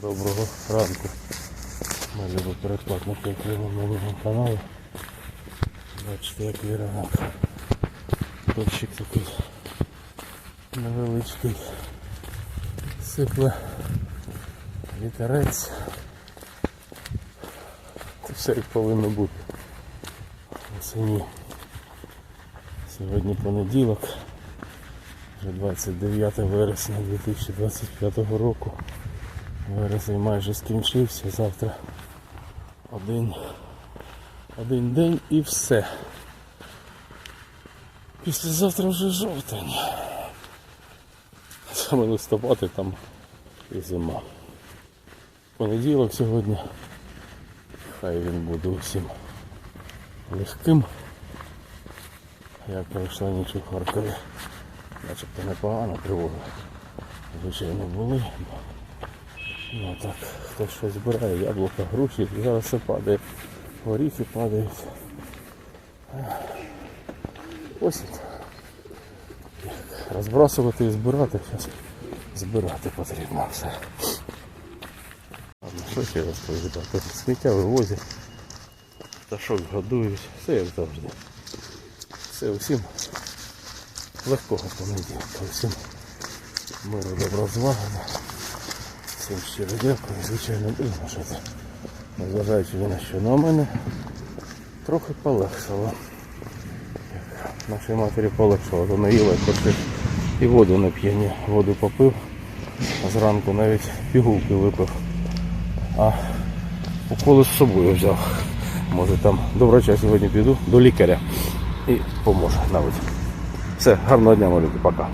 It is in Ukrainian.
Доброго ранку. Ми любимо передплатники на моєму каналі. Бачите, який ранок. Дощик такий невеличкий. Сипле вітерець. Це все як повинно бути. Осені. Сьогодні понеділок, вже 29 вересня 2025 року. Вересень майже скінчився, завтра один, один день і все. Післязавтра вже жовтень. Саме листопад і там і зима. Понеділок сьогодні. Хай він буде усім легким. Як пройшла ніч у Харкові. Начебто непогана тривога. Звичайно були. Ну так, хтось щось збирає, яблука, груші, зараз все падає. Горіхи падають. Як Розбрасувати і збирати, зараз збирати потрібно все. Ладно, що ще розповідати? Сміття вивозять, пташок годують, все як завжди. Все усім легкого понеділка, усім миру добро злагоди. Всім щиро дякую, звичайно, дивно, що. Незважаючи на що, ну, а мене трохи полегшало. Нашій матері полегшало, то наїла і воду не п'є, воду попив, а зранку навіть пігулки випив. А уколи з собою взяв. Може там до врача сьогодні піду, до лікаря і поможе навіть. Все, гарного дня, малюки, пока.